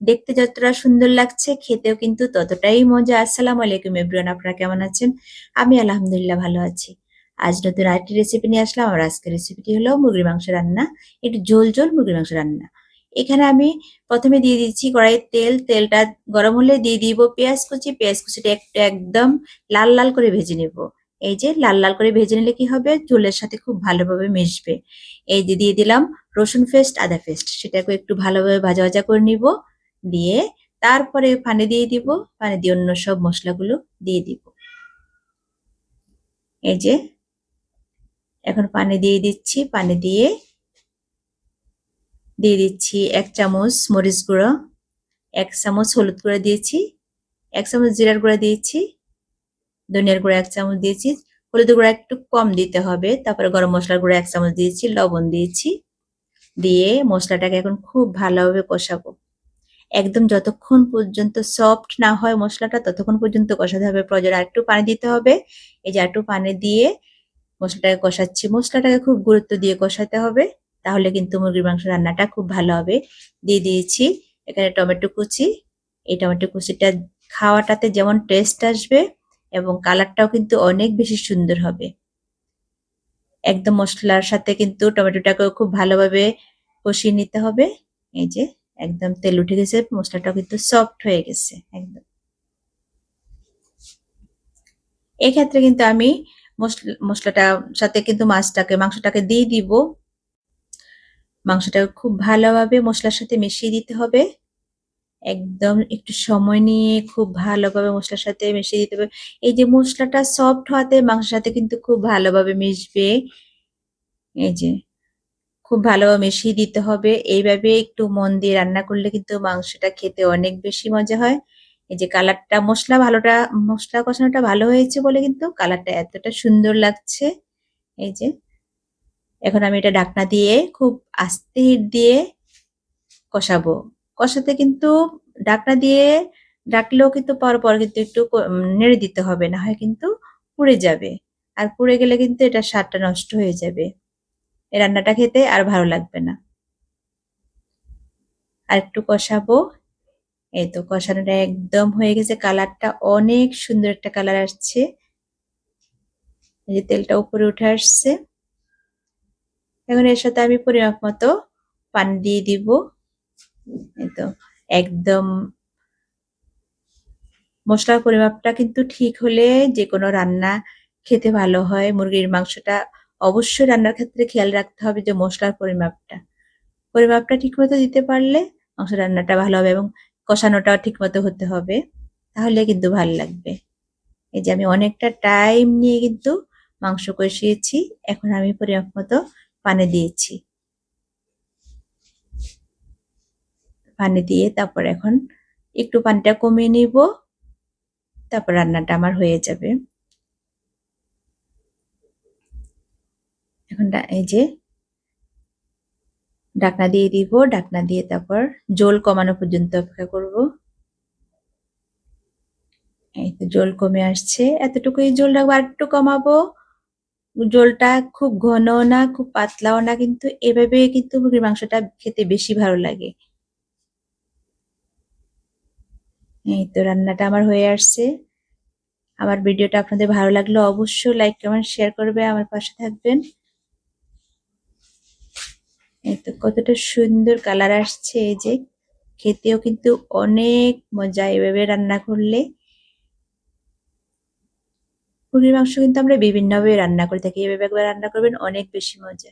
দেখতে যতটা সুন্দর লাগছে, খেতেও কিন্তু ততটাই মজা। আসসালামু আলাইকুম এভরিওয়ান, আপনারা কেমন আছেন? আমি আলহামদুলিল্লাহ ভালো আছি। আজ নতুন আরেকটি রেসিপি নিয়ে আসলাম। আমার আজকের রেসিপিটি হলো মুরগির মাংস রান্না। একটু ঝোল ঝোল মুরগির মাংস রান্না। এখানে আমি প্রথমে দিয়ে দিচ্ছি কড়াইয়ের তেল। তেলটা গরম হলে দিয়ে দিব পেঁয়াজ কুচি। পেঁয়াজ কুচিটা একটু একদম লাল লাল করে ভেজে নেব। এই যে লাল লাল করে ভেজে নিলে কি হবে? ঝোলের সাথে খুব ভালোভাবে মিশবে। এই যে দিয়ে দিলাম রসুন পেস্ট, আদা পেস্ট। সেটাকে একটু ভালোভাবে ভাজা ভাজা করে নিব। দিয়ে তারপরে পানি দিয়ে দিব, পানি দিয়ে অন্য সব মশলাগুলো দিয়ে দিব। এই যে, এখন পানি দিয়ে দিচ্ছি, পানি দিয়ে দিয়ে দিচ্ছি এক চামচ মরিচ গুঁড়ো, এক চামচ হলুদ গুঁড়ো দিয়েছি, এক চামচ জিরার গুঁড়া দিয়েছি, ধনিয়ার গুঁড়া এক চামচ দিয়েছি, হলুদ গুঁড়া একটু কম দিতে হবে, তারপরে গরম মশলার গুঁড়া এক চামচ দিয়েছি, লবণ দিয়েছি, দিয়ে মশলাটাকে এখন খুব ভালোভাবে কষাবো। একদম যতক্ষণ পর্যন্ত সফট না হয় মশলাটা, ততক্ষণ পর্যন্ত কষাতে হবে। প্রয়োজন আর একটু পানি দিতে হবে। এই যে একটু পানি দিয়ে মশলাটাকে কষাচ্ছি। মশলাটাকে খুব গুরুত্ব দিয়ে কষাতে হবে, তাহলে কিন্তু মুরগির মাংস রান্নাটা খুব ভালো হবে। দিয়ে দিয়েছি এখানে টমেটো কুচি। এই টমেটো কুচিটা খাওয়াটাতে যেমন টেস্ট আসবে এবং কালারটাও কিন্তু অনেক বেশি সুন্দর হবে। একদম মশলার সাথে কিন্তু টমেটোটাকেও খুব ভালোভাবে কষিয়ে নিতে হবে। এই যে একদম তেল উঠে গেছে, মশলাটাও কিন্তু সফট হয়ে গেছে, একদম। এক্ষেত্রে কিন্তু আমি মশলাটা সাথে কিন্তু মাছটাকে, মাংসটাকে দিয়ে দিব। মাংসটা খুব ভালোভাবে মশলার সাথে মিশিয়ে দিতে হবে। একদম একটু সময় নিয়ে খুব ভালোভাবে মশলার সাথে মিশিয়ে দিতে হবে। এই যে মশলাটা সফট হওয়াতে মাংসের সাথে কিন্তু খুব ভালোভাবে মিশবে। এই যে খুব ভালোভাবে মিশিয়ে দিতে হবে। এইভাবে একটু মন দিয়ে রান্না করলে কিন্তু মাংসটা খেতে অনেক বেশি মজা হয়। এই যে কালারটা, মশলা ভালোটা, মশলা কষানোটা ভালো হয়েছে বলে কিন্তু কালারটা এতটা সুন্দর লাগছে। এই যে, এখন আমি এটা ডাকনা দিয়ে খুব আস্তে দিয়ে কষাবো। কষাতে কিন্তু ডাকনা দিয়ে ডাকলেও কিন্তু পর পর কিন্তু একটু নেড়ে দিতে হবে, না হয় কিন্তু পুড়ে যাবে। আর পুড়ে গেলে কিন্তু এটা স্বাদটা নষ্ট হয়ে যাবে। এই রান্নাটা খেতে আর ভালো লাগবে না। আর একটু কষাবো। এই তো কষানোটা একদম হয়ে গেছে। কালারটা অনেক সুন্দর একটা কালার আসছে। এই যে তেলটা উপরে উঠে আসছে। এখন এর সাথে আমি পরিমাপ মতো পানি দিয়ে দিব। এই তো একদম মশলার পরিমাপটা কিন্তু ঠিক হলে যে কোনো রান্না খেতে ভালো হয়। মুরগির মাংসটা অবশ্যই রান্নার ক্ষেত্রে খেয়াল রাখতে হবে যে মশলার পরিমাপটা। পরিমাপটা ঠিকমতো দিতে পারলে মাংস রান্নাটা ভালো হবে এবং কষানোটাও ঠিকমতো হতে হবে। তাহলে কিন্তু ভালো লাগবে। এই যে আমি অনেকটা টাইম নিয়ে কিন্তু মাংস কষিয়েছি, এখন আমি পরিমাপ মতো পানি দিয়েছি। পানি দিয়ে তারপর এখন একটু পানিটা কমিয়ে নিব, তারপর রান্নাটা আমার হয়ে যাবে। এখন এই যে ডাকনা দিয়ে দিব, ডাকনা দিয়ে তারপর জল কমানো পর্যন্ত অপেক্ষা করব। এই তো জল কমে আসছে। এতটুকুই জল রাখব, আর একটু কমাবো। জলটা খুব ঘন না, খুব পাতলাও না, কিন্তু এভাবে কিন্তু মুরগির মাংসটা খেতে বেশি ভালো লাগে। এই তো রান্নাটা আমার হয়ে আসছে। আমার ভিডিওটা আপনাদের ভালো লাগলে অবশ্যই লাইক কমেন্ট শেয়ার করবে। আমার পাশে থাকবেন। এই তো কতটা সুন্দর কালার আসছে এই যে। খেতেও কিন্তু অনেক মজা এভাবে রান্না করলে। মুরগির মাংস কিন্তু আমরা বিভিন্নভাবে রান্না করে থাকি, এভাবে একবার রান্না করবেন অনেক বেশি মজা।